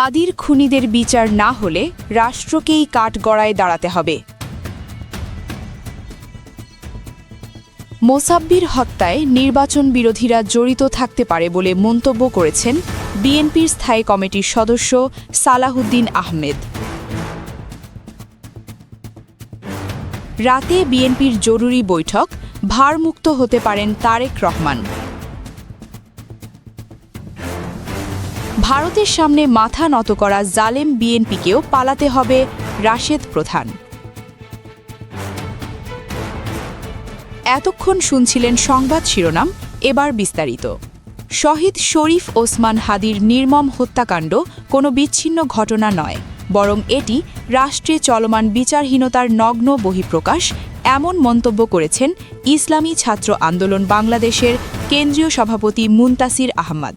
হাদির খুনিদের বিচার না হলে রাষ্ট্রকেই কাঠগড়ায় দাঁড়াতে হবে। মোসাব্বির হত্যায় নির্বাচন বিরোধীরা জড়িত থাকতে পারে বলে মন্তব্য করেছেন বিএনপির স্থায়ী কমিটির সদস্য সালাহুদ্দিন আহমেদ। রাতে বিএনপির জরুরি বৈঠক, ভারমুক্ত হতে পারেন তারেক রহমান। ভারতের সামনে মাথা নত করা জালেম বিএনপিকেও পালাতে হবে রাশেদ প্রধান। এতক্ষণ শুনছিলেন সংবাদ শিরোনাম, এবার বিস্তারিত। শহীদ শরীফ ওসমান হাদির নির্মম হত্যাকাণ্ড কোনো বিচ্ছিন্ন ঘটনা নয়, বরং এটি রাষ্ট্রে চলমান বিচারহীনতার নগ্ন বহিঃপ্রকাশ, এমন মন্তব্য করেছেন ইসলামী ছাত্র আন্দোলন বাংলাদেশের কেন্দ্রীয় সভাপতি মুনতাসির আহমদ।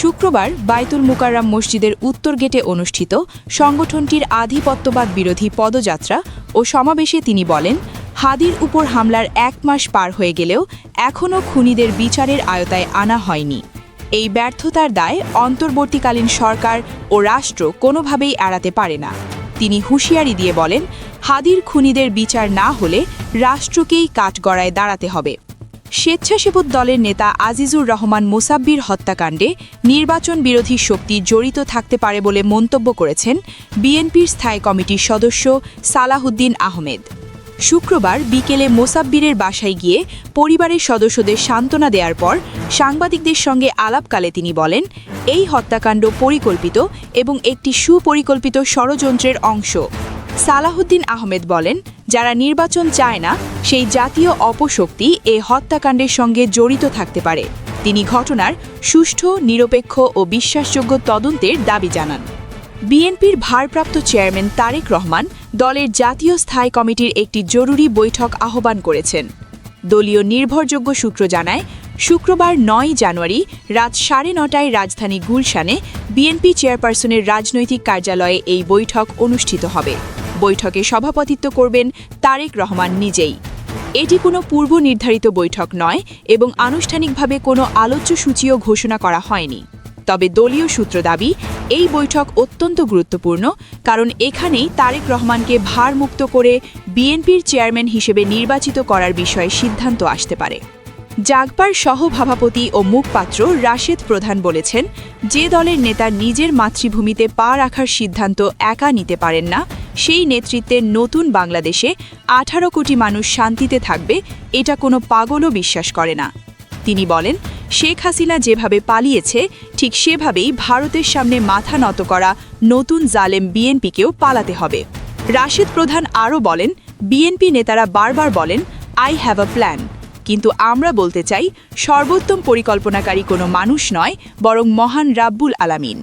শুক্রবার বাইতুল মুকাররাম মসজিদের উত্তর গেটে অনুষ্ঠিত সংগঠনটির আধিপত্যবাদ বিরোধী পদযাত্রা ও সমাবেশে তিনি বলেন, হাদির উপর হামলার এক মাস পার হয়ে গেলেও এখনও খুনিদের বিচারের আয়তায় আনা হয়নি। এই ব্যর্থতার দায় অন্তর্বর্তীকালীন সরকার ও রাষ্ট্র কোনোভাবেই এড়াতে পারে না। তিনি হুঁশিয়ারি দিয়ে বলেন, হাদির খুনিদের বিচার না হলে রাষ্ট্রকেই কাঠগড়ায় দাঁড়াতে হবে। স্বেচ্ছাসেবক দলের নেতা আজিজুর রহমান মোসাব্বির হত্যাকাণ্ডে নির্বাচন বিরোধী শক্তি জড়িত থাকতে পারে বলে মন্তব্য করেছেন বিএনপির স্থায়ী কমিটির সদস্য সালাহুদ্দিন আহমেদ। শুক্রবার বিকেলে মোসাব্বিরের বাসায় গিয়ে পরিবারের সদস্যদের সান্ত্বনা দেওয়ার পর সাংবাদিকদের সঙ্গে আলাপকালে তিনি বলেন, এই হত্যাকাণ্ড পরিকল্পিত এবং একটি সুপরিকল্পিত ষড়যন্ত্রের অংশ। সালাহুদ্দিন আহমেদ বলেন, যারা নির্বাচন চায় না, সেই জাতীয় অপশক্তি এ হত্যাকাণ্ডের সঙ্গে জড়িত থাকতে পারে। তিনি ঘটনার সুষ্ঠু, নিরপেক্ষ ও বিশ্বাসযোগ্য তদন্তের দাবি জানান। বিএনপির ভারপ্রাপ্ত চেয়ারম্যান তারেক রহমান দলের জাতীয় স্থায়ী কমিটির একটি জরুরি বৈঠক আহ্বান করেছেন। দলীয় নির্ভরযোগ্য সূত্র জানায়, শুক্রবার নয় জানুয়ারি রাত সাড়ে নটায় রাজধানী গুলশানে বিএনপি চেয়ারপারসনের রাজনৈতিক কার্যালয়ে এই বৈঠক অনুষ্ঠিত হবে। বৈঠকে সভাপতিত্ব করবেন তারেক রহমান নিজেই। এটি কোনো পূর্ব নির্ধারিত বৈঠক নয় এবং আনুষ্ঠানিকভাবে কোনো আলোচ্য সূচিও ঘোষণা করা হয়নি। তবে দলীয় সূত্র দাবি, এই বৈঠক অত্যন্ত গুরুত্বপূর্ণ কারণ এখানেই তারেক রহমানকে ভারমুক্ত করে বিএনপির চেয়ারম্যান হিসেবে নির্বাচিত করার বিষয়ে সিদ্ধান্ত আসতে পারে। জাগবার সহভাপতি ও মুখপাত্র রাশেদ প্রধান বলেছেন, যে দলের নেতা নিজের মাতৃভূমিতে পা রাখার সিদ্ধান্ত একা নিতে পারেন না সেই নেতৃত্বের নতুন বাংলাদেশে আঠারো কোটি মানুষ শান্তিতে থাকবে, এটা কোনো পাগলও বিশ্বাস করে না। তিনি বলেন, শেখ হাসিনা যেভাবে পালিয়েছে, ঠিক সেভাবেই ভারতের সামনে মাথা নত করা নতুন জালেম বিএনপিকেও পালাতে হবে। রাশেদ প্রধান আরও বলেন, বিএনপি নেতারা বারবার বলেন আই হ্যাভ আ প্ল্যান কিন্তু আমরা বলতে চাই, সর্বোত্তম পরিকল্পনাকারী কোনো মানুষ নয়, বরং মহান রাব্বুল আলামিন।